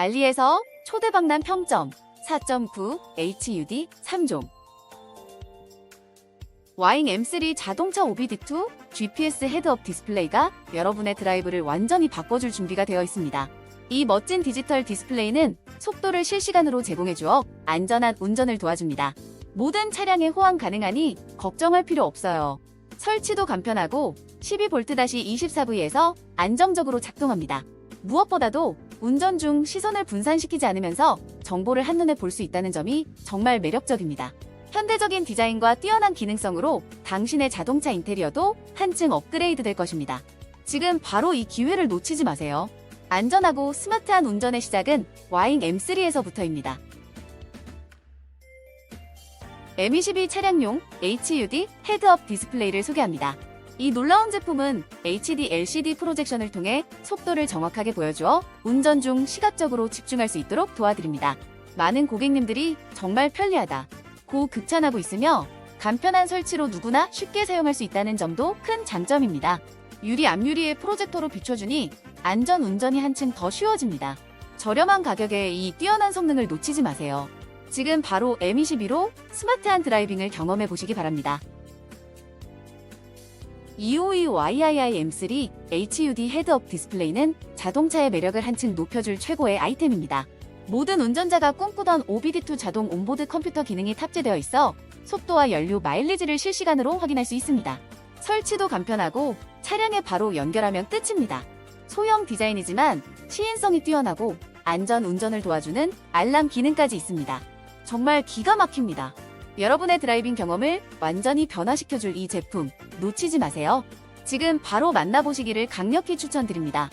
알리에서 초대박람 평점 4.9 HUD 3종 와잉 M3 자동차 OBD2 GPS 헤드업 디스플레이가 여러분의 드라이브를 완전히 바꿔줄 준비가 되어 있습니다. 이 멋진 디지털 디스플레이는 속도를 실시간으로 제공해주어 안전한 운전을 도와줍니다. 모든 차량에 호환 가능하니 걱정할 필요 없어요. 설치도 간편하고 12V-24V에서 안정적으로 작동합니다. 무엇보다도 운전 중 시선을 분산시키지 않으면서 정보를 한눈에 볼 수 있다는 점이 정말 매력적입니다. 현대적인 디자인과 뛰어난 기능성으로 당신의 자동차 인테리어도 한층 업그레이드 될 것입니다. 지금 바로 이 기회를 놓치지 마세요. 안전하고 스마트한 운전의 시작은 와잉 M3에서부터입니다. M22 차량용 HUD 헤드업 디스플레이를 소개합니다. 이 놀라운 제품은 HD LCD 프로젝션을 통해 속도를 정확하게 보여주어 운전 중 시각적으로 집중할 수 있도록 도와드립니다. 많은 고객님들이 정말 편리하다. 고 극찬하고 있으며 간편한 설치로 누구나 쉽게 사용할 수 있다는 점도 큰 장점입니다. 유리 앞유리에 프로젝터로 비춰주니 안전 운전이 한층 더 쉬워집니다. 저렴한 가격에 이 뛰어난 성능을 놓치지 마세요. 지금 바로 M22로 스마트한 드라이빙을 경험해 보시기 바랍니다. E EOE YII-M3 HUD 헤드업 디스플레이는 자동차의 매력을 한층 높여줄 최고의 아이템입니다. 모든 운전자가 꿈꾸던 OBD2 자동 온보드 컴퓨터 기능이 탑재되어 있어 속도와 연료 마일리지를 실시간으로 확인할 수 있습니다. 설치도 간편하고 차량에 바로 연결하면 끝입니다. 소형 디자인이지만 시인성이 뛰어나고 안전 운전을 도와주는 알람 기능까지 있습니다. 정말 기가 막힙니다. 여러분의 드라이빙 경험을 완전히 변화시켜줄 이 제품 놓치지 마세요. 지금 바로 만나보시기를 강력히 추천드립니다.